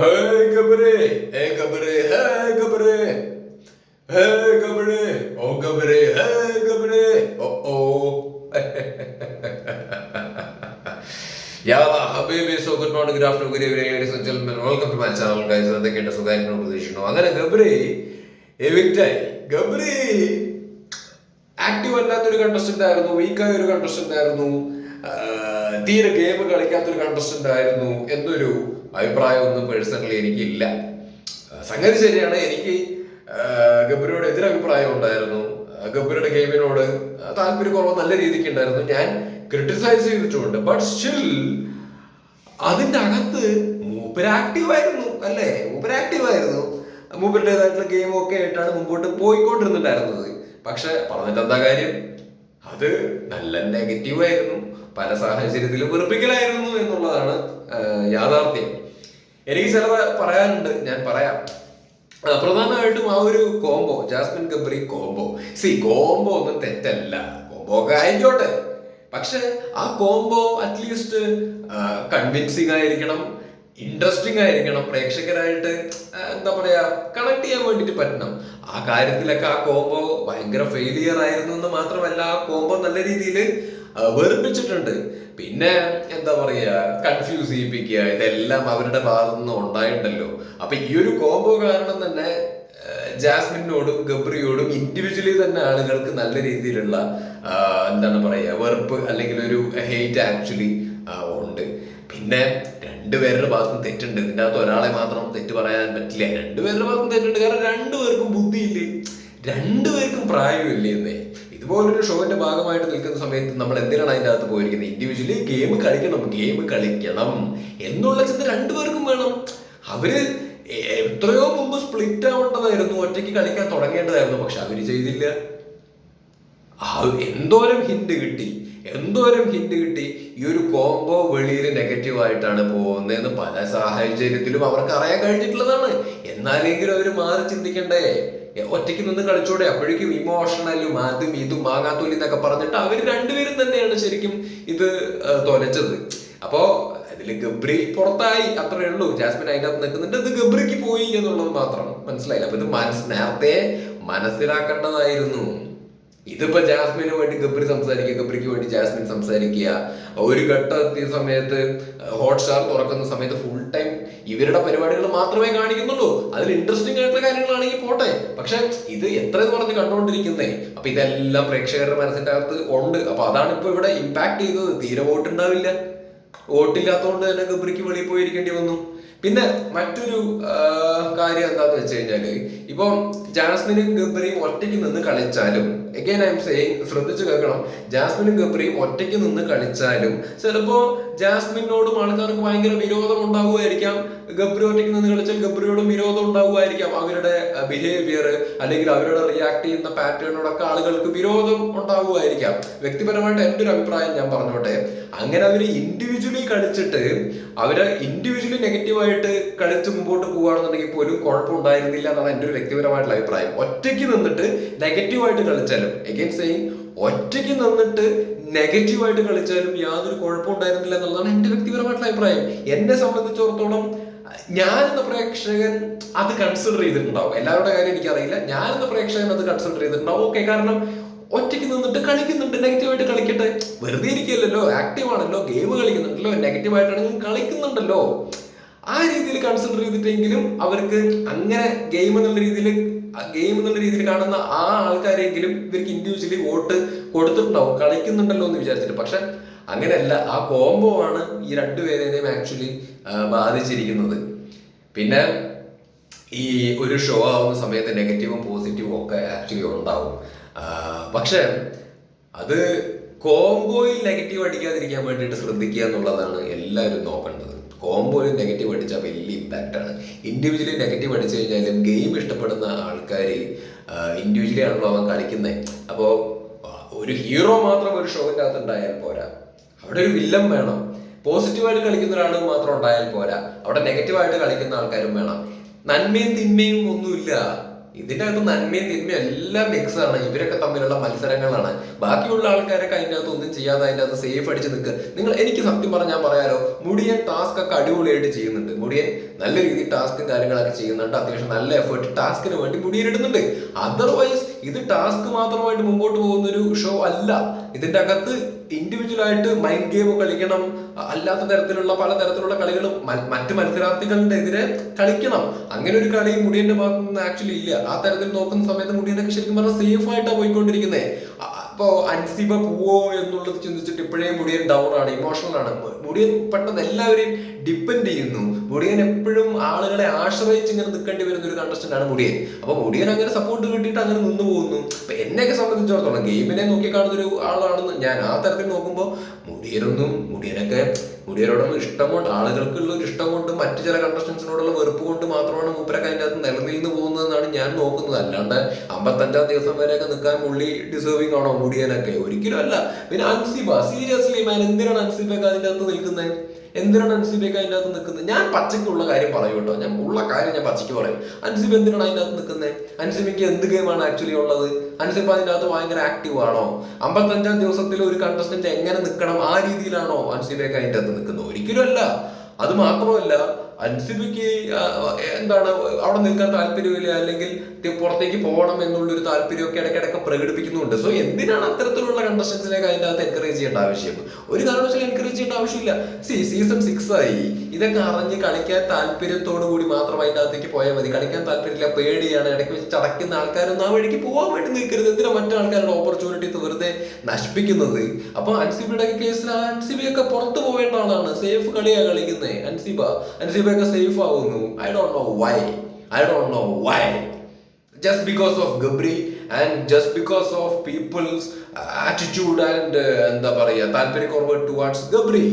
Hey Gabare, hey Gabare, hey Gabare. Hey Gabare, oh Gabare, hey Gabare. Oh oh. Good morning good afternoon good evening ladies and gentlemen. Welcome to my channel guys എന്തൊക്കെയുണ്ട് സുഖമായിരിക്കണം പ്രതീക്ഷിക്കുന്നു. അങ്ങനെ ഗബ്രി എവിക്റ്റായി. Gabri active അല്ലാത്തൊരു contestant ആയിരുന്നു വീക്കായ ഒരു contestant ആയിരുന്നു. തീരെ ഗെയിം കളിക്കാത്തൊരു കണ്ടസ്റ്റന്റ് ആയിരുന്നു. എന്നൊരു അഭിപ്രായമൊന്നും പേഴ്സണലി എനിക്കില്ല. സംഗതി ശരിയാണ്. എനിക്ക് ഗബ്രിയോട് എതിരഭിപ്രായം ഉണ്ടായിരുന്നു. ഗബ്രിയുടെ ഗെയിമിനോട് താല്പര്യം കുറവ് നല്ല രീതിക്ക് ഉണ്ടായിരുന്നു. ഞാൻ ക്രിട്ടിസൈസ് ചെയ്തിട്ടുണ്ട്. ബട്ട് സ്റ്റിൽ അതിന്റെ അകത്ത് മൂപ്പർ ആക്റ്റീവായിരുന്നു അല്ലേ? മൂപ്പർ ആക്റ്റീവായിരുന്നു മൂപ്പരുടേതായിട്ടുള്ള ഗെയിം ഒക്കെ ആയിട്ടാണ് മുമ്പോട്ട് പോയിക്കൊണ്ടിരുന്നുണ്ടായിരുന്നത് പക്ഷെ പറഞ്ഞിട്ട് എന്താ കാര്യം? അത് നല്ല നെഗറ്റീവ് ആയിരുന്നു. പല സാഹചര്യത്തിലും വെറുപ്പിക്കലായിരുന്നു എന്നുള്ളതാണ് യാഥാർത്ഥ്യം. എനിക്ക് ചിലത് പറയാനുണ്ട് ഞാൻ പറയാം. പ്രധാനമായിട്ടും ആ ഒരു കോംബോ ജാസ്മിൻ ഗബ്രി കോംബോ. സി കോംബോ ഒന്നും തെറ്റല്ല. കോംബോ ഒക്കെ ആയിക്കോട്ടെ. പക്ഷെ ആ കോംബോ അറ്റ്ലീസ്റ്റ് കൺവിൻസിങ് ആയിരിക്കണം ഇൻട്രസ്റ്റിംഗ് ആയിരിക്കണം പ്രേക്ഷകരായിട്ട് എന്താ പറയാ കണക്ട് ചെയ്യാൻ വേണ്ടിട്ട് പറ്റണം. ആ കാര്യത്തിലൊക്കെ ആ കോംബോ ഭയങ്കര ഫെയിലിയർ ആയിരുന്നു എന്ന് മാത്രമല്ല ആ കോംബോ നല്ല രീതിയിൽ വെറുപ്പിച്ചിട്ടുണ്ട്. പിന്നെ എന്താ പറയുക കൺഫ്യൂസ് ചെയ്യിപ്പിക്കുക ഇതെല്ലാം അവരുടെ ഭാഗത്തു നിന്ന് ഉണ്ടായിട്ടുണ്ടല്ലോ അപ്പൊ ഈ ഒരു കോംബോ കാരണം തന്നെ ജാസ്മിനോടും ഗബ്രിയോടും ഇൻഡിവിജ്വലി തന്നെ ആളുകൾക്ക് നല്ല രീതിയിലുള്ള എന്താണ് പറയുക വെറുപ്പ് അല്ലെങ്കിൽ ഒരു ഹെയ്റ്റ് ആക്ച്വലി ഉണ്ട്. പിന്നെ രണ്ടുപേരുടെ ഭാഗത്തും തെറ്റുണ്ട്. ഇതിന്റെ അകത്ത് ഒരാളെ മാത്രം തെറ്റ് പറയാൻ പറ്റില്ല. രണ്ടുപേരുടെ ഭാഗത്തും തെറ്റുണ്ട്. കാരണം രണ്ടുപേർക്കും ബുദ്ധിയില്ലേ? രണ്ടുപേർക്കും പ്രായമില്ലേ എന്നേ? ഇതുപോലൊരു ഷോന്റെ ഭാഗമായിട്ട് നിൽക്കുന്ന സമയത്ത് നമ്മൾ എന്തിനാണ് അതിന്റെ അകത്ത് പോയിരിക്കുന്നത്? ഇൻഡിവിജ്വലി ഗെയിം കളിക്കണം ഗെയിം കളിക്കണം. എന്നുള്ള ചിന്ത രണ്ടുപേർക്കും വേണം. അവർ എത്രയോ മുമ്പ് സ്പ്ലിറ്റ് ആവേണ്ടതായിരുന്നു ഒറ്റയ്ക്ക് കളിക്കാൻ തുടങ്ങേണ്ടതായിരുന്നു പക്ഷെ അവർ ചെയ്തില്ല. എന്തോരം ഹിന്റ് കിട്ടി എന്തോരം ഹിന്റ് കിട്ടി. ഈ ഒരു കോംബോ വെളിയിൽ നെഗറ്റീവ് ആയിട്ടാണ് പോകുന്നതെന്ന് പല സാഹചര്യത്തിലും അവർക്ക് അറിയാൻ കഴിഞ്ഞിട്ടുള്ളതാണ്. എന്നാലെങ്കിലും അവർ മാറി ചിന്തിക്കണ്ടേ? ഒറ്റയ്ക്ക് നിന്ന് കളിച്ചോടെ? അപ്പോഴേക്കും ഇമോഷണലും അതും ഇതും മാങ്ങാത്തോലി എന്നൊക്കെ പറഞ്ഞിട്ട് അവർ രണ്ടുപേരും തന്നെയാണ് ശരിക്കും ഇത് തൊലച്ചത്. അപ്പോ അതിൽ ഗബ്രി പുറത്തായി. അത്രേ ഉള്ളൂ. ജാസ്മിൻ അതിനകത്ത് നിൽക്കുന്നുണ്ട്. ഇത് ഗബ്രിക്ക് പോയി എന്നുള്ളത് മാത്രം. മനസ്സിലായില്ല? അപ്പൊ ഇത് മനസ് നേരത്തെ മനസ്സിലാക്കേണ്ടതായിരുന്നു. ഇതിപ്പോ ജാസ്മിന് വേണ്ടി ഗബ്രി സംസാരിക്കുക ഗബ്രിക്ക് വേണ്ടി ജാസ്മിൻ സംസാരിക്കുക. ഒരു ഘട്ടം എത്തിയ സമയത്ത് ഹോട്ട്സ്റ്റാർ തുറക്കുന്ന സമയത്ത് ഫുൾ ടൈം ഇവരുടെ പരിപാടികൾ മാത്രമേ കാണിക്കുന്നുള്ളൂ. അതിൽ ഇൻട്രസ്റ്റിംഗ് ആയിട്ടുള്ള കാര്യങ്ങളാണെങ്കിൽ പോട്ടെ. പക്ഷെ ഇത് എത്ര എന്ന് പറഞ്ഞ് കണ്ടുകൊണ്ടിരിക്കുന്നേ അപ്പൊ ഇതെല്ലാം പ്രേക്ഷകരുടെ മനസ്സിന്റെ അകത്ത് ഉണ്ട്. അപ്പൊ അതാണ് ഇപ്പൊ ഇവിടെ ഇമ്പാക്ട് ചെയ്തത്. തീരെ വോട്ട് ഉണ്ടാവില്ല. വോട്ടില്ലാത്തതുകൊണ്ട് തന്നെ ഗബ്രിക്ക് വെളിയിൽ പോയിരിക്കേണ്ടി വന്നു. പിന്നെ മറ്റൊരു കാര്യം എന്താന്ന് വെച്ച് കഴിഞ്ഞാൽ ഇപ്പൊ ജാസ്മിനും ഗബ്രിയും ഒറ്റയ്ക്ക് നിന്ന് കളിച്ചാലും എഗൈൻ ഐ എം സെയിങ് ശ്രദ്ധിച്ചു കേൾക്കണം. ജാസ്മിനും ഗബ്രിയും ഒറ്റയ്ക്ക് നിന്ന് കളിച്ചാലും ചിലപ്പോ ജാസ്മിനോടും ആൾക്കാർക്ക് ഭയങ്കര വിരോധം ഉണ്ടാവുമായിരിക്കാം ഗബ്രി ഒറ്റയ്ക്ക് നിന്ന് കളിച്ചാൽ ഗബ്രിയോടും വിരോധം ഉണ്ടാവുമായിരിക്കാം. അവരുടെ ബിഹേവിയർ അല്ലെങ്കിൽ അവരുടെ റിയാക്ട് ചെയ്യുന്ന പാറ്റേണിനോടൊക്കെ ആളുകൾക്ക് വിരോധം ഉണ്ടാവുമായിരിക്കാം. വ്യക്തിപരമായിട്ട് എന്റെ ഒരു അഭിപ്രായം ഞാൻ പറഞ്ഞോട്ടെ. അങ്ങനെ അവർ ഇൻഡിവിജ്വലി കളിച്ചിട്ട് അവരെ ഇൻഡിവിജ്വലി നെഗറ്റീവായിട്ട് കളിച്ച് മുമ്പോട്ട് പോവുകയാണെന്നുണ്ടെങ്കിൽ പോലും കുഴപ്പമുണ്ടായിരുന്നില്ല എന്നാണ് എന്റെ ഒരു വ്യക്തിപരമായിട്ടുള്ള അഭിപ്രായം. ഒറ്റയ്ക്ക് നിന്നിട്ട് നെഗറ്റീവായിട്ട് കളിച്ചാലും എഗൈൻ സെയിം ഒറ്റയ്ക്ക് നിന്നിട്ട് നെഗറ്റീവായിട്ട് കളിച്ചാലും യാതൊരു കുഴപ്പമുണ്ടായിരുന്നില്ല എന്നുള്ളതാണ് എന്റെ വ്യക്തിപരമായിട്ടുള്ള അഭിപ്രായം. എന്നെ സംബന്ധിച്ചിടത്തോളം ഞാൻ എന്ന പ്രേക്ഷകൻ അത് കൺസിഡർ ചെയ്തിട്ടുണ്ടാവും. എല്ലാവരുടെ കാര്യം എനിക്കറിയില്ല. ഞാൻ എന്ന പ്രേക്ഷകൻ അത് കൺസിഡർ ചെയ്തിട്ടുണ്ടാവും. ഓക്കെ കാരണം ഒറ്റയ്ക്ക് നിന്നിട്ട് കളിക്കുന്നുണ്ട്. നെഗറ്റീവായിട്ട് കളിക്കട്ടെ. വെറുതെ ഇരിക്കില്ലല്ലോ ആക്റ്റീവ് ആണല്ലോ. ഗെയിം കളിക്കുന്നുണ്ടല്ലോ. നെഗറ്റീവായിട്ടാണെങ്കിൽ കളിക്കുന്നുണ്ടല്ലോ. ആ രീതിയിൽ കൺസിഡർ ചെയ്തിട്ടെങ്കിലും അവർക്ക് അങ്ങനെ ഗെയിം എന്നുള്ള രീതിയിൽ ഗെയിം എന്നുള്ള രീതിയിൽ കാണുന്ന ആ ആൾക്കാരെങ്കിലും ഇവർക്ക് ഇൻഡിവിജ്വലി വോട്ട് കൊടുത്തിട്ടുണ്ടാവും. കളിക്കുന്നുണ്ടല്ലോ എന്ന് വിചാരിച്ചിട്ട്. പക്ഷെ അങ്ങനെയല്ല. ആ കോംബോ ആണ് ഈ രണ്ടുപേരെയും ആക്ച്വലി ബാധിച്ചിരിക്കുന്നത്. പിന്നെ ഈ ഒരു ഷോ ആവുന്ന സമയത്ത് നെഗറ്റീവും പോസിറ്റീവും ഒക്കെ ആക്ച്വലി ഉണ്ടാവും. പക്ഷെ അത് കോംബോയിൽ നെഗറ്റീവ് അടിക്കാതിരിക്കാൻ വേണ്ടിയിട്ട് ശ്രദ്ധിക്കുക എന്നുള്ളതാണ് എല്ലാവരും നോക്കേണ്ടത്. കോംബോയിൽ നെഗറ്റീവ് അടിച്ചാൽ വലിയ ഇമ്പാക്റ്റ് ആണ്. ഇൻഡിവിജ്വലി നെഗറ്റീവ് അടിച്ചു കഴിഞ്ഞാലും ഗെയിം ഇഷ്ടപ്പെടുന്ന ആൾക്കാർ ഇൻഡിവിജ്വലി ആണല്ലോ അവൻ കളിക്കുന്നത് അപ്പോൾ ഒരു ഹീറോ മാത്രം ഒരു ഷോവിന്റെ അകത്ത് ഉണ്ടായാൽ പോരാ. അവിടെ ഒരു വില്ലൻ വേണം. പോസിറ്റീവായിട്ട് കളിക്കുന്ന ഒരാൾ മാത്രം ഉണ്ടായാൽ പോരാ. അവിടെ നെഗറ്റീവായിട്ട് കളിക്കുന്ന ആൾക്കാരും വേണം. നന്മയും തിന്മയും ഒന്നുമില്ല. ഇതിന്റെ അകത്ത് നന്മയും തിന്മയും എല്ലാം മിക്സ് ആണ്. ഇവരൊക്കെ തമ്മിലുള്ള മത്സരങ്ങളാണ്. ബാക്കിയുള്ള ആൾക്കാരൊക്കെ അതിന്റെ അകത്ത് ഒന്നും ചെയ്യാതെ അതിന്റെ അകത്ത് സേഫ് അടിച്ച് നിൽക്കുക നിങ്ങൾ എനിക്ക് സത്യം പറഞ്ഞാൽ പറയാലോ മുടിയൻ ടാസ്ക് ഒക്കെ അടിപൊളിയായിട്ട് ചെയ്യുന്നുണ്ട്. മുടിയൻ നല്ല രീതിയിൽ ടാസ്കും കാര്യങ്ങളൊക്കെ ചെയ്യുന്നുണ്ട്. അത്യാവശ്യം നല്ല എഫേർട്ട് ടാസ്കിന് വേണ്ടി മുടിയൻ ഇടുന്നുണ്ട്. അതർവൈസ് ഇത് ടാസ്ക് മാത്രമായിട്ട് മുമ്പോട്ട് പോകുന്ന ഒരു ഷോ അല്ല. ഇതിന്റെ അകത്ത് ഇൻഡിവിജ്വൽ ആയിട്ട് മൈൻഡ് ഗെയിം കളിക്കണം. അല്ലാത്ത തരത്തിലുള്ള പല തരത്തിലുള്ള കളികളും മറ്റ് മത്സരാർത്ഥികളുടെ എതിരെ കളിക്കണം. അങ്ങനെ ഒരു കളി മുടിയന്റെ ഭാഗത്തുനിന്ന് ആക്ച്വലി ഇല്ല. ആ തരത്തിൽ നോക്കുന്ന സമയത്ത് മുടിയനൊക്കെ ശരിക്കും പറഞ്ഞാൽ സേഫ് ആയിട്ടാണ് പോയിക്കൊണ്ടിരിക്കുന്നത് അപ്പോ അൻസിബ പോവോ എന്നുള്ളത് ചിന്തിച്ചിട്ട് ഇപ്പോഴേ മുടിയൻ ഡൗൺ ആണ് ഇമോഷണൽ ആണ്. മുടിയൻ പെട്ടെന്ന് എല്ലാവരെയും ഡിപ്പെൻഡ് ചെയ്യുന്നു. മുടിയൻ എപ്പോഴും ആളുകളെ ആശ്രയിച്ച് ഇങ്ങനെ നിൽക്കേണ്ടി വരുന്ന ഒരു കണ്ടസ്റ്റന്റ് ആണ് മുടിയൻ. അപ്പൊ മുടിയൻ അങ്ങനെ സപ്പോർട്ട് കിട്ടിയിട്ട് അങ്ങനെ നിന്ന് പോകുന്നു. അപ്പൊ എന്നെയൊക്കെ സംബന്ധിച്ചിടത്തോളം ഗെയിമിനെ നോക്കി കാണുന്ന ഒരു ആളാണെന്ന് ഞാൻ ആ തരത്തിൽ നോക്കുമ്പോൾ മുടിയനൊന്നും മുടിയനൊക്കെ മുടിയനോടുള്ള ഇഷ്ടം കൊണ്ട് ആളുകൾക്കുള്ള ഒരു ഇഷ്ടം കൊണ്ട് മറ്റു ചില കണ്ടസ്റ്റൻസിനോടുള്ള വെറുപ്പ് കൊണ്ട് മാത്രമാണ് മൂപ്പരൊക്കെ അതിന്റെ അകത്ത് നിലനിന്ന് പോകുന്നതെന്നാണ് ഞാൻ നോക്കുന്നത്. അല്ലാണ്ട് അമ്പത്തഞ്ചാം ദിവസം വരെയൊക്കെ നിൽക്കാൻ മുള്ളി ഡിസേർവിംഗ് ആണോ? മുടിയനൊക്കെ. ഒരിക്കലും അല്ല. പിന്നെ അൻസിബ സീരിയസ്ലി മാൻ എന്തിനാണ് അൻസിബൊക്കെ അതിന്റെ അകത്ത് നിൽക്കുന്നത്? എന്തിനാണ് അൻസിബയൊക്കെ അതിന്റെ അകത്ത് നിൽക്കുന്നത്? ഞാൻ പച്ചയ്ക്കുള്ള കാര്യം പറയൂ കേട്ടോ. ഞാൻ ഉള്ള കാര്യം ഞാൻ പച്ചയ്ക്ക് പറയും. അൻസിബ് എന്തിനാണ് അതിന്റെ അകത്ത് നിൽക്കുന്നത്? അൻസിബയ്ക്ക് എന്ത് ഗെയിമാണ് ആക്ച്വലി ഉള്ളത്? അൻസിബ് അതിന്റെ അകത്ത് ഭയങ്കര ആക്റ്റീവ് ആണോ? അമ്പത്തഞ്ചാം ദിവസത്തിൽ ഒരു കണ്ടസ്റ്റന്റ് എങ്ങനെ നിൽക്കണം? ആ രീതിയിലാണോ അൻസിബയൊക്കെ അതിന്റെ അകത്ത് നിൽക്കുന്നത്? ഒരിക്കലും അല്ല. അത് മാത്രമല്ല അൻസിബിക്ക് എന്താണ് അവിടെ നിൽക്കാൻ താല്പര്യമില്ല അല്ലെങ്കിൽ പുറത്തേക്ക് പോകണം എന്നുള്ളൊരു താല്പര്യമൊക്കെ ഇടയ്ക്കിടയ്ക്ക് പ്രകടിപ്പിക്കുന്നുണ്ട്. സോ എന്തിനാണ് അത്തരത്തിലുള്ള കണ്ടസ്റ്റൻസിനെ അതിന്റെ അകത്ത് എൻകറേജ് ചെയ്യേണ്ട ആവശ്യം? ഒരു കാരണവശാലും എൻകറേജ് ചെയ്യേണ്ട ആവശ്യമില്ല. സി സീസൺ സിക്സ് ആയി. ഇതൊക്കെ അറിഞ്ഞ് കളിക്കാൻ താല്പര്യത്തോടു കൂടി മാത്രം അതിന്റെ അകത്തേക്ക് പോയാൽ മതി. കളിക്കാൻ താല്പര്യമില്ല പേടിയാണ്. ഇടയ്ക്ക് വെച്ച് ചടക്കുന്ന ആൾക്കാരൊന്നും ആ വഴിക്ക് പോകാൻ വേണ്ടി നിൽക്കരുത്. എന്തിനാ മറ്റാൾക്കാരുടെ ഓപ്പർച്യൂണിറ്റി വെറുതെ നശിപ്പിക്കുന്നത്? അപ്പൊ അൻസിബയുടെ കേസിൽ അൻസിബയൊക്കെ പുറത്തു പോവേണ്ട ആളാണ്. സേഫ് കളിയാ കളിക്കുന്നത് അൻസിബ അൻസിബയൊക്കെ സേഫ് ആവുന്നു. I don't know why I don't know why just because of Gabri and just because of people's attitude and uh, എന്താ പറയുക താല്പര്യക്കുറവ് ടുവാർഡ്സ് ഗബ്രി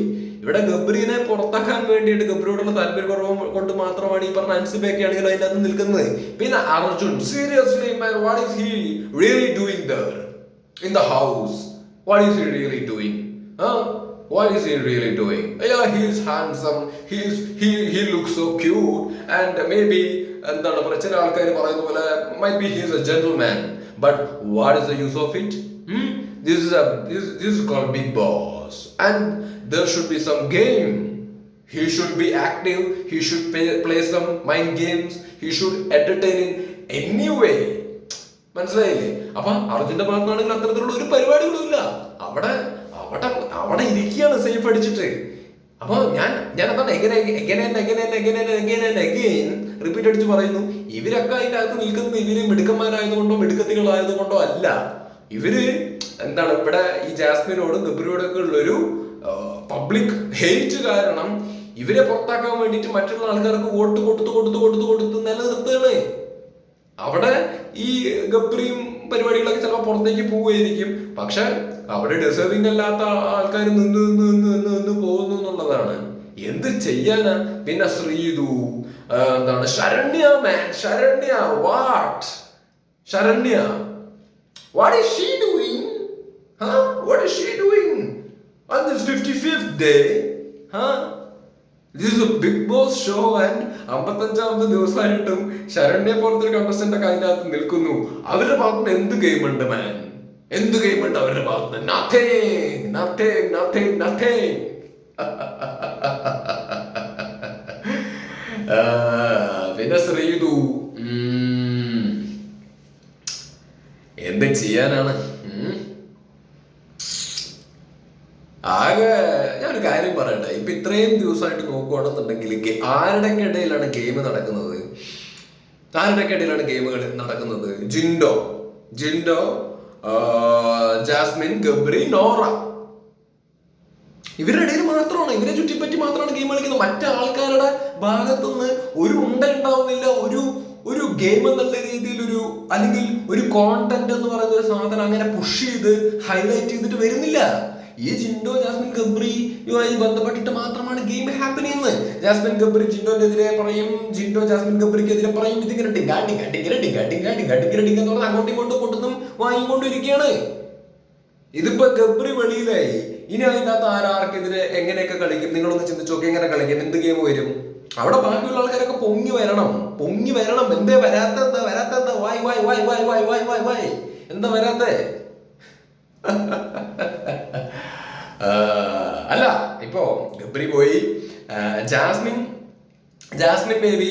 ഇവിടെ ഗബ്രീനെ പുറത്താക്കാൻ വേണ്ടിയിട്ട് ഗബ്രിയോടുള്ള താല്പര്യക്കുറവ് കൊണ്ട് മാത്രമാണ് ഈ പറഞ്ഞ അൻസിബയൊക്കെ ആണെങ്കിൽ അതിന്റെ അകത്ത് നിൽക്കുന്നത്. പിന്നെ Arjun seriously what is he really doing there in the house what is he really doing What is he really doing? Yeah, he is handsome. He is he he looks so cute. And maybe എന്താണ് പറയുക ചില ആൾക്കാർ പറയുന്ന പോലെ maybe he's a gentleman but what is the use of it this is this this called big boss and there should be some game he should be active. He should play play some mind games. He should entertain in any way. മനസ്സിലായില്ലേ? അപ്പൊ അർജുന്റെ ഭാഗത്താണെങ്കിൽ അത്തരത്തിലുള്ള ഒരു പരിപാടികളും ഇല്ല. അവിടെ അവിടെ അവിടെ ഇരിക്കുകയാണ് സേഫ് അടിച്ചിട്ട്. അപ്പൊ ഞാൻ ഞാൻ എന്താണ് എങ്ങനെ എങ്ങനെ എങ്ങനെ എങ്ങനെ എങ്ങനെ എഗെയിൻ റിപ്പീറ്റ് അടിച്ച് പറയുന്നു ഇവരൊക്കെ അതിന്റെ അകത്ത് നിൽക്കുന്നത് ഇവർ മിടുക്കന്മാരായതുകൊണ്ടോ മിടുക്കത്തികളായതുകൊണ്ടോ അല്ല. ഇവർ എന്താണ് ഇവിടെ ഈ ജാസ്മിനോടും ഗബ്രിയോടൊക്കെ ഉള്ളൊരു പബ്ലിക് ഹെയ്റ്റ് കാരണം ഇവരെ പുറത്താക്കാൻ വേണ്ടിയിട്ട് മറ്റുള്ള ആൾക്കാർക്ക് വോട്ട് കൊടുത്ത് കൊടുത്ത് കൊടുത്ത് കൊടുത്ത് നിലനിർത്തുകയാണ് അവിടെ ഈ ഗബ്രിയും പരിപാടികളൊക്കെ ചിലപ്പോൾ പുറത്തേക്ക് പോവുകയായിരിക്കും. പക്ഷെ അവിടെ ഡിസേർവിംഗ് അല്ലാത്ത ആൾക്കാർ നിന്ന് നിന്ന് നിന്ന് നിന്ന് പോകുന്നു എന്നുള്ളതാണ്. എന്ത് ചെയ്യാനാ പിന്നെ ശ്രീതു എന്താണ്? Saranya man Saranya what Saranya what is she doing what is she doing on this 55th day huh? This big boss show and അമ്പത്തഞ്ചാമത്തെ ദിവസമായിട്ടും ശരണ്യെ പോലത്തെ ഒരു കണ്ടസ്റ്റന്റ് ഒക്കെ നിൽക്കുന്നു. അവരുടെ ഭാഗത്ത് എന്ത് ഗെയിം ഉണ്ട് മാൻ എന്ത് ഗെയിം ഉണ്ട് അവരുടെ ഭാഗത്ത് നത്തിങ് നത്തിങ് നത്തിങ് നത്തിങ് പിന്നെ ശ്രീതു. എന്ത് ചെയ്യാനാണ്. ആകെ ഞാനൊരു കാര്യം പറയട്ടെ. ഇപ്പൊ ഇത്രയും ദിവസമായിട്ട് നോക്കുകയാണെന്നുണ്ടെങ്കിൽ ആരുടെ ഇടയിലാണ് ഗെയിം നടക്കുന്നത്? ആരുടെയൊക്കെ ഇടയിലാണ് ഗെയിമുകൾ നടക്കുന്നത്? ജിൻഡോ. ജിൻഡോ ജാസ്മിൻ ഗബ്രി നോറ. ഇവരുടെ ഇടയിൽ മാത്രമാണ് ഇവരെ ചുറ്റിപ്പറ്റി മാത്രമാണ് ഗെയിം കളിക്കുന്നത്. മറ്റു ആൾക്കാരുടെ ഭാഗത്തുനിന്ന് ഒരു ഉണ്ട ഉണ്ടാവുന്നില്ല ഒരു ഒരു ഗെയിം എന്നുള്ള രീതിയിൽ ഒരു അല്ലെങ്കിൽ ഒരു കോണ്ടന്റ് എന്ന് പറയുന്ന ഒരു സാധനം അങ്ങനെ പുഷ് ചെയ്ത് ഹൈലൈറ്റ് ചെയ്തിട്ട് വരുന്നില്ല. ഈ ജിൻഡോ ജാസ്മിൻ ഗബ്രിയുമായി ബന്ധപ്പെട്ടിട്ട് മാത്രമാണ് ഗെയിം ഹാപ്പൻ ചെയ്യുന്നത്. ജാസ്മിൻ ഗബ്രി ജിൻഡോനെതിരെ പറയും ജിൻഡോ ജാസ്മിൻ ഗബ്രിക്കെതിരെ പറയും ഇതിങ്ങനെ ഡിങ്കാ ഡിങ്കാ ഡിങ്കര ഡിങ്കാ ഡിങ്കാ ഡിങ്കാ എന്ന് പറഞ്ഞാൽ അങ്ങോട്ടും ഇങ്ങോട്ടും കൊണ്ടുവന്നും വാങ്ങിക്കൊണ്ടിരിക്കുകയാണ്. ഇതിപ്പോ ഗബ്രി വെളിയിലായി. ഇനി അതിനകത്ത് ആരാർക്കെതിരെ എങ്ങനെയൊക്കെ കളിക്കും? നിങ്ങളൊന്ന് ചിന്തിച്ചു നോക്കി എങ്ങനെ കളിക്കും? എന്ത് ഗെയിം വരും? അവിടെ ബാക്കിയുള്ള ആൾക്കാരൊക്കെ പൊങ്ങി വരണം. പൊങ്ങി വരണം. എന്തേ വരാത്ത എന്താ വരാത്ത എന്താ? വായ് വായ് വായ് വായ് വായ് വായ് വായ് വായ്. എന്താ വരാത്തേ? അല്ല ഇപ്പോ ഗബ്രി പോയി. ജാസ്മിൻ ജാസ്മിൻ ബേബി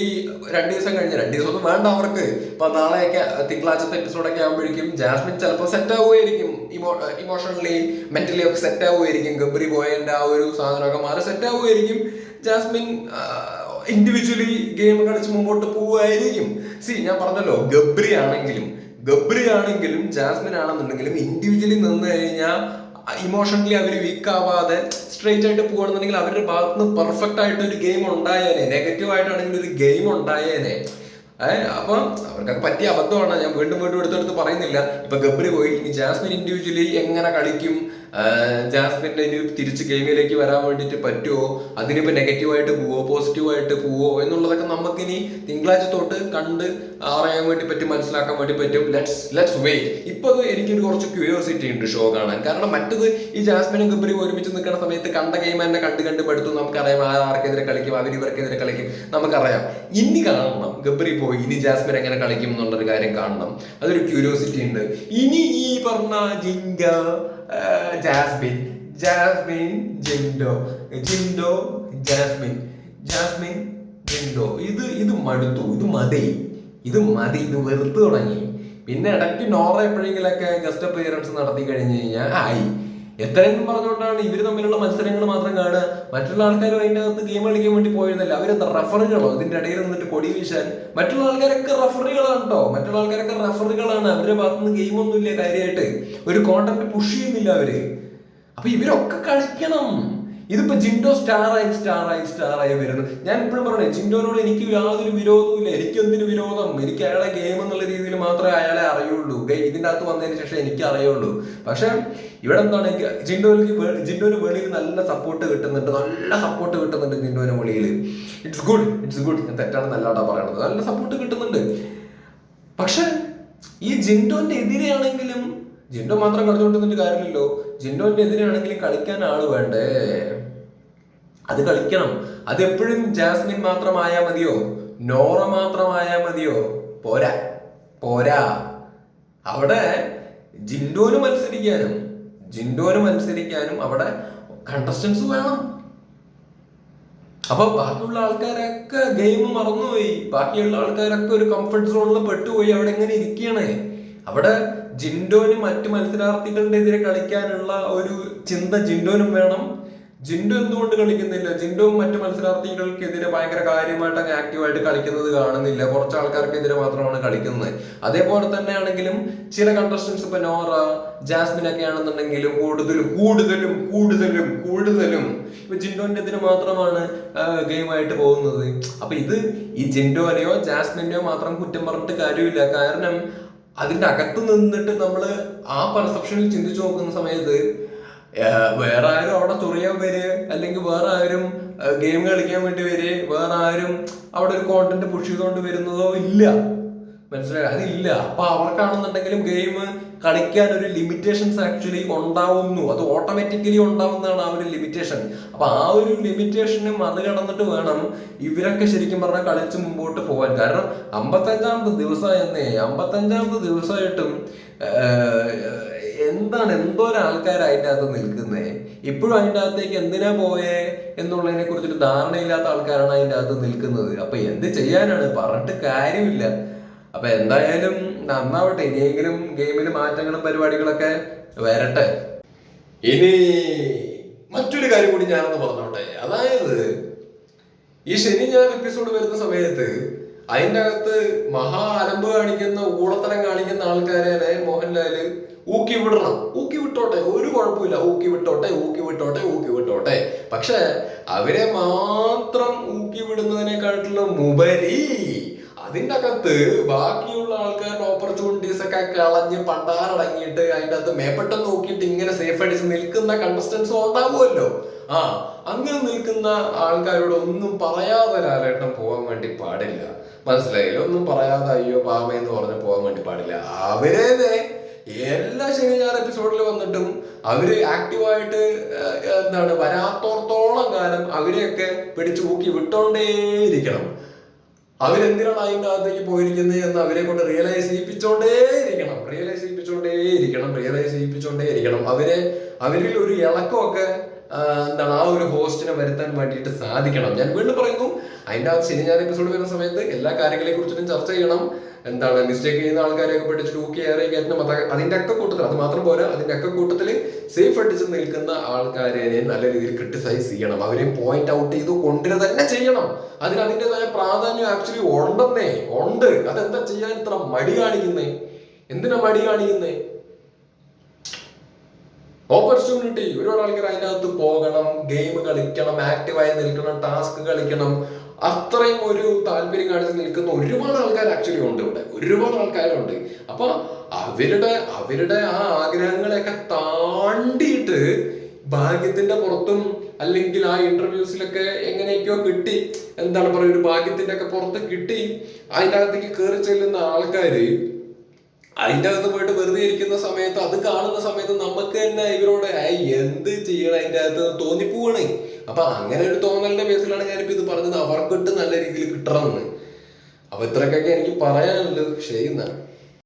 രണ്ട് ദിവസം കഴിഞ്ഞ് രണ്ട് ദിവസം ഒന്നും വേണ്ട അവർക്ക്. ഇപ്പൊ നാളെയൊക്കെ തിങ്കളാഴ്ചത്തെ എപ്പിസോഡൊക്കെ ആകുമ്പോഴേക്കും ജാസ്മിൻ ചിലപ്പോൾ സെറ്റ് ആവുമായിരിക്കും. ഇമോ ഇമോഷണലി മെന്റലി ഒക്കെ സെറ്റ് ആവുമായിരിക്കും. ഗബ്രി ബോയന്റെ ആ ഒരു സാധനമൊക്കെ മാറി സെറ്റ് ആവുമായിരിക്കും. ജാസ്മിൻ ഇൻഡിവിജ്വലി ഗെയിം കളിച്ച് മുമ്പോട്ട് പോവുമായിരിക്കും. സി ഞാൻ പറഞ്ഞല്ലോ ഗബ്രി ആണെങ്കിലും ഗബ്രി ആണെങ്കിലും ജാസ്മിൻ ആണെന്നുണ്ടെങ്കിലും ഇൻഡിവിജ്വലി നിന്ന് കഴിഞ്ഞാൽ ഇമോഷണലി അവർ വീക്ക് ആവാതെ സ്ട്രെയിറ്റ് ആയിട്ട് പോകുകയാണെന്നുണ്ടെങ്കിൽ അവരുടെ ഭാഗത്ത് നിന്ന് പെർഫെക്റ്റ് ആയിട്ട് ഒരു ഗെയിം ഉണ്ടായേനെ. നെഗറ്റീവ് ആയിട്ടാണെങ്കിൽ ഒരു ഗെയിം ഉണ്ടായേനെ. അപ്പൊ അവർക്കൊക്കെ പറ്റിയ അബദ്ധമാണ്. ഞാൻ വീണ്ടും വീണ്ടും എടുത്തെടുത്ത് പറയുന്നില്ല. ഇപ്പൊ ഗബ്രി പോയി. ഇനി ജാസ്മിൻ ഇൻഡിവിജ്വലി എങ്ങനെ കളിക്കും? ജാസ്മിന്റെ ഇനി തിരിച്ച് ഗെയിമിലേക്ക് വരാൻ വേണ്ടിട്ട് പറ്റുമോ അതിനിപ്പോ നെഗറ്റീവ് ആയിട്ട് പോവോ? പോസിറ്റീവ് ആയിട്ട് പോവോ? എന്നുള്ളതൊക്കെ നമുക്ക് ഇനി തിങ്കളാഴ്ച തൊട്ട് കണ്ട് അറിയാൻ വേണ്ടി പറ്റും മനസ്സിലാക്കാൻ വേണ്ടി പറ്റും. ലെറ്റ്സ് ലെറ്റ്സ് വെയിറ്റ് ഇപ്പൊ എനിക്കൊരു കുറച്ച് ക്യൂരിയോസിറ്റി ഉണ്ട് ഷോ കാണാൻ. കാരണം മറ്റത് ഈ ജാസ്മിനും ഗബ്രിയും ഒരുമിച്ച് നിൽക്കുന്ന സമയത്ത് കണ്ട ഗെയിം തന്നെ കണ്ട് കണ്ട് പഠിത്തു നമുക്കറിയാം. ആർ ആർക്കെതിരെ കളിക്കും അവർ ഇവർക്കെതിരെ കളിക്കും. നമുക്കറിയാം. ഇനി കാണണം ഗബ്രി പോയി. ഇനി ജാസ്മിൻ എങ്ങനെ കളിക്കും എന്നുള്ളൊരു കാര്യം കാണണം. അതൊരു ക്യൂരിയോസിറ്റി ഉണ്ട്. ഇനി ഈ പറഞ്ഞ ജിങ്ക Jasmine Jasmine Jinto Jinto Jasmine Jasmine Jinto. ഇത് ഇത് മടുത്തു. ഇത് മതി. ഇത് മതി. ഇത് വെറുത്ത് തുടങ്ങി. പിന്നെ ഇടയ്ക്ക് നോറ എപ്പോഴെങ്കിലൊക്കെ ഗസ്റ്റ് അപ്പിയറൻസ് നടത്തി കഴിഞ്ഞു കഴിഞ്ഞാൽ ആയി. എത്രയെന്നും പറഞ്ഞുകൊണ്ടാണ് ഇവർ തമ്മിലുള്ള മത്സരങ്ങൾ മാത്രം കാണുക? മറ്റുള്ള ആൾക്കാരും അതിന്റെ അകത്ത് ഗെയിം കളിക്കാൻ വേണ്ടി പോയിരുന്നില്ല. അവരെന്താ റഫറുകളോ ഇതിന്റെ ഇടയിൽ നിന്നിട്ട് കൊടി വീശാൻ. മറ്റുള്ള ആൾക്കാരൊക്കെ റഫറുകളാണ് കേട്ടോ. മറ്റുള്ള ആൾക്കാരൊക്കെ റഫറുകളാണ് അവരുടെ ഭാഗത്തുനിന്ന് ഗെയിം ഒന്നുമില്ല കാര്യമായിട്ട്. ഒരു കോണ്ടന്റ് പുഷ് ചെയ്യുന്നില്ല അവർ. അപ്പൊ ഇവരൊക്കെ കളിക്കണം. ഇതിപ്പോ ജിൻഡോ സ്റ്റാറായി സ്റ്റാറായി സ്റ്റാറായി വരുന്നു ഞാൻ ഇപ്പോഴും പറഞ്ഞേ ജിൻഡോനോട് എനിക്ക് യാതൊരു വിരോധവും ഇല്ല എനിക്ക് എന്തിനു വിരോധം? എനിക്ക് അയാളെ ഗെയിം എന്നുള്ള രീതിയിൽ മാത്രമേ അയാളെ അറിയുള്ളൂ. ഇതിന്റെ അകത്ത് വന്നതിന് ശേഷം എനിക്ക് അറിയുള്ളൂ. പക്ഷെ ഇവിടെ എന്താണ് ജിൻഡോയ്ക്ക് ജിൻഡോന് വെളിയിൽ നല്ല സപ്പോർട്ട് കിട്ടുന്നുണ്ട്. നല്ല സപ്പോർട്ട് കിട്ടുന്നുണ്ട് ജിൻഡോന് വെളിയിൽ ഇറ്റ്സ് ഗുഡ് ഇറ്റ്സ് ഗുഡ് ഞാൻ തെറ്റാണ് തെറ്റാണെന്നല്ലാട്ടാ പറയുന്നത് നല്ല സപ്പോർട്ട് കിട്ടുന്നുണ്ട്. പക്ഷെ ഈ ജിൻഡോന്റെ എതിരെയാണെങ്കിലും ജിൻഡോ മാത്രം കളിച്ചുകൊണ്ടിരുന്നിട്ട് കാര്യമില്ലല്ലോ. ജിൻഡോന്റെ എതിരാണെങ്കിലും കളിക്കാൻ ആൾ വേണ്ടേ? അത് കളിക്കണം. അത് എപ്പോഴും ജാസ്മിൻ മാത്രമായാ മതിയോ? നോറ മാത്രമായാ മതിയോ? പോരാ. പോരാ. അവിടെ ജിൻഡോന് മത്സരിക്കാനും ജിൻഡോന് മത്സരിക്കാനും അവിടെ കണ്ടസ്റ്റൻസ് വേണം. അപ്പൊ ബാക്കിയുള്ള ആൾക്കാരൊക്കെ ഗെയിം മറന്നുപോയി. ബാക്കിയുള്ള ആൾക്കാരൊക്കെ ഒരു കംഫർട്ട് സോണിൽ പെട്ടുപോയി. അവിടെ എങ്ങനെ ഇരിക്കുകയാണ് അവിടെ ജിൻഡോനും മറ്റു മത്സരാർത്ഥികളുടെ എതിരെ കളിക്കാനുള്ള ഒരു ചിന്ത ജിൻഡോനും വേണം. ജിൻഡോ എന്തുകൊണ്ട് കളിക്കുന്നില്ല? ജിൻഡോ മറ്റു മത്സരാർത്ഥികൾക്കെതിരെ ഭയങ്കര കാര്യമായിട്ട് അങ്ങ് ആക്റ്റീവായിട്ട് കളിക്കുന്നത് കാണുന്നില്ല. കുറച്ച് ആൾക്കാർക്കെതിരെ മാത്രമാണ് കളിക്കുന്നത്. അതേപോലെ തന്നെ ആണെങ്കിലും ചില കണ്ടസ്റ്റൻസ് ഇപ്പൊ നോറ ജാസ്മിൻ ഒക്കെ ആണെന്നുണ്ടെങ്കിലും കൂടുതലും കൂടുതലും കൂടുതലും കൂടുതലും ഇപ്പൊ ജിൻഡോന്റെ എതിരെ മാത്രമാണ് ഗെയിമായിട്ട് പോകുന്നത്. അപ്പൊ ഇത് ഈ ജിൻഡോനെയോ ജാസ്മിന്റെയോ മാത്രം കുറ്റം പറഞ്ഞിട്ട് കാര്യമില്ല. കാരണം അതിന്റെ അകത്ത് നിന്നിട്ട് നമ്മൾ ആ പെർസെപ്ഷനിൽ ചിന്തിച്ചു നോക്കുന്ന സമയത്ത് വേറെ ആരും അവിടെ ചൊറിയാൻ വരെ അല്ലെങ്കിൽ വേറെ ആരും ഗെയിം കളിക്കാൻ വേണ്ടി വരെ വേറെ ആരും അവിടെ ഒരു കോണ്ടന്റ് പുഷ് ചെയ്തുകൊണ്ട് വരുന്നതോ ഇല്ല. മനസ്സിലായി? അതില്ല. അപ്പൊ അവർക്കാണെന്നുണ്ടെങ്കിലും ഗെയിം കളിക്കാൻ ഒരു ലിമിറ്റേഷൻസ് ആക്ച്വലി ഉണ്ടാവുന്നു. അത് ഓട്ടോമാറ്റിക്കലി ഉണ്ടാവുന്നതാണ് ആ ഒരു ലിമിറ്റേഷൻ അപ്പൊ ആ ഒരു ലിമിറ്റേഷന് മറികടന്നിട്ട് വേണം ഇവരൊക്കെ ശരിക്കും പറഞ്ഞാൽ കളിച്ച് മുമ്പോട്ട് പോകാൻ കാരണം അമ്പത്തഞ്ചാമത്തെ ദിവസമായെന്നേ അമ്പത്തഞ്ചാമത്തെ ദിവസമായിട്ടും എന്താണ് എന്തോ ആൾക്കാർ അതിന്റെ അകത്ത് നിൽക്കുന്നേ? ഇപ്പോഴും അതിന്റെ അകത്തേക്ക് എന്തിനാ പോയേ എന്നുള്ളതിനെ കുറിച്ചൊരു ധാരണയില്ലാത്ത ആൾക്കാരാണ് അതിന്റെ അകത്ത് നിൽക്കുന്നത്. അപ്പൊ എന്ത് ചെയ്യാനാണ്? പറഞ്ഞിട്ട് കാര്യമില്ല. അപ്പൊ എന്തായാലും നന്നാവട്ടെ. ഇനിയെങ്കിലും ഗെയിമിൽ മാറ്റങ്ങളും പരിപാടികളൊക്കെ വരട്ടെ. ഇനി മറ്റൊരു കാര്യം കൂടി ഞാനൊന്ന് പറഞ്ഞോട്ടെ. അതായത് ഈ ശനി ഞാൻ എപ്പിസോഡ് വരുന്ന സമയത്ത് അതിന്റെ അകത്ത് മഹാ അലമ്പ് കാണിക്കുന്ന ഊളത്തരം കാണിക്കുന്ന ആൾക്കാരെ മോഹൻലാൽ ഊക്കി വിടണം. ഊക്കി വിട്ടോട്ടെ. ഒരു കുഴപ്പമില്ല. ഊക്കി വിട്ടോട്ടെ ഊക്കി വിട്ടോട്ടെ ഊക്കി വിട്ടോട്ടെ. പക്ഷെ അവരെ മാത്രം ഊക്കി വിടുന്നതിനെക്കാട്ടിലും ഉപരി അതിന്റെ അകത്ത് ബാക്കിയുള്ള ആൾക്കാരുടെ ഓപ്പർച്യൂണിറ്റീസ് ഒക്കെ കളഞ്ഞ് പണ്ടാറടങ്ങിയിട്ട് അതിന്റെ അകത്ത് മേപ്പെട്ടം നോക്കിയിട്ട് ഇങ്ങനെ സേഫ് അടിച്ച് നിൽക്കുന്ന കണ്ടസ്റ്റൻസ് ഉണ്ടാവുമല്ലോ. ആ അങ്ങനെ നിൽക്കുന്ന ആൾക്കാരോട് ഒന്നും പറയാതെ ലാലേട്ടൻ പോകാൻ വേണ്ടി പാടില്ല. മനസ്സിലായില്ല? ഒന്നും പറയാതെ അയ്യോ പാമയെന്ന് പറഞ്ഞ് പോകാൻ വേണ്ടി പാടില്ല. അവരെ എല്ലാ ശനി ഞായർ എപ്പിസോഡിൽ വന്നിട്ടും അവർ ആക്റ്റീവായിട്ട് എന്താണ് വരാത്തോടത്തോളം കാലം അവരെയൊക്കെ പിടിച്ചു പൂക്കി വിട്ടോണ്ടേയിരിക്കണം. അവരെന്തിനാണ് അതിന്റെ അകത്തേക്ക് പോയിരിക്കുന്നത് എന്ന് അവരെ കൊണ്ട് റിയലൈസ് ചെയ്യിപ്പിച്ചോണ്ടേ ഇരിക്കണം റിയലൈസ് ചെയ്യിപ്പിച്ചോണ്ടേ ഇരിക്കണം റിയലൈസ് ചെയ്യിപ്പിച്ചോണ്ടേ ഇരിക്കണം അവരെ അവരിൽ ഒരു ഇളക്കമൊക്കെ എന്താണ് ആ ഒരു ഹോസ്റ്റിനെ വരുത്താൻ വേണ്ടിയിട്ട് സാധിക്കണം. ഞാൻ വീണ്ടും പറയുന്നു അതിന്റെ അകത്ത് ശനി എപ്പിസോഡ് വരുന്ന സമയത്ത് എല്ലാ കാര്യങ്ങളെ കുറിച്ചിട്ടും ചർച്ച ചെയ്യണം. എന്താണ് മിസ്റ്റേക്ക് ചെയ്യുന്ന ആൾക്കാരെയൊക്കെ പിടിച്ച് ഊക്കി ഏറെ കയറ്റണം അത് അതിന്റെ ഒക്കെ കൂട്ടത്തിൽ അത് മാത്രം പോരാ അതിന്റെ ഒക്കെ കൂട്ടത്തിൽ സേഫ് അടിച്ച് നിൽക്കുന്ന ആൾക്കാരെ നല്ല രീതിയിൽ ക്രിട്ടിസൈസ് ചെയ്യണം. അവരെ പോയിന്റ് ഔട്ട് ചെയ്ത് കൊണ്ടുവരിക തന്നെ ചെയ്യണം. അതിന് അതിന്റെതായ പ്രാധാന്യം ആക്ച്വലി ഉണ്ടെന്നേ ഉണ്ട്. അതെന്താ ചെയ്യാൻ ഇത്ര മടി കാണിക്കുന്നേ? എന്തിനാ മടി കാണിക്കുന്നേ? ഓപ്പർച്യൂണിറ്റി ഒരുപാട് ആൾക്കാർ അതിനകത്ത് പോകണം ഗെയിം കളിക്കണം ആക്റ്റീവായി നിൽക്കണം ടാസ്ക് കളിക്കണം. അത്രയും ഒരു താല്പര്യം കാണിച്ച് നിൽക്കുന്ന ഒരുപാട് ആൾക്കാർ ആക്ച്വലി ഉണ്ട് ഇവിടെ. ഒരുപാട് ആൾക്കാരുണ്ട്. അപ്പൊ അവരുടെ അവരുടെ ആ ആഗ്രഹങ്ങളെയൊക്കെ താണ്ടിയിട്ട് ഭാഗ്യത്തിന്റെ പുറത്തും അല്ലെങ്കിൽ ആ ഇന്റർവ്യൂസിലൊക്കെ എങ്ങനെയൊക്കെയോ കിട്ടി എന്താണ് പറയുക ഒരു ഭാഗ്യത്തിന്റെ ഒക്കെ പുറത്ത് കിട്ടി അതിന്റെ അകത്തേക്ക് കയറി ചെല്ലുന്ന ആൾക്കാര് അതിന്റെ അകത്ത് പോയിട്ട് വെറുതെ ഇരിക്കുന്ന സമയത്ത് അത് കാണുന്ന സമയത്ത് നമുക്ക് തന്നെ ഇവരോട് "ഏയ്, എന്ത് ചെയ്യണം അതിന്റെ അകത്ത്? തോന്നിപ്പോവാണ്. അപ്പൊ അങ്ങനെ ഒരു തോന്നലിന്റെ ബേസിലാണ് ഞാനിപ്പോ ഇത് പറഞ്ഞത്. അവർക്കിട്ട് നല്ല രീതിയിൽ കിട്ടണം എന്ന്. അപ്പൊ ഇത്രയൊക്കെ എനിക്ക് പറയാനുള്ളത് ചെയ്യുന്ന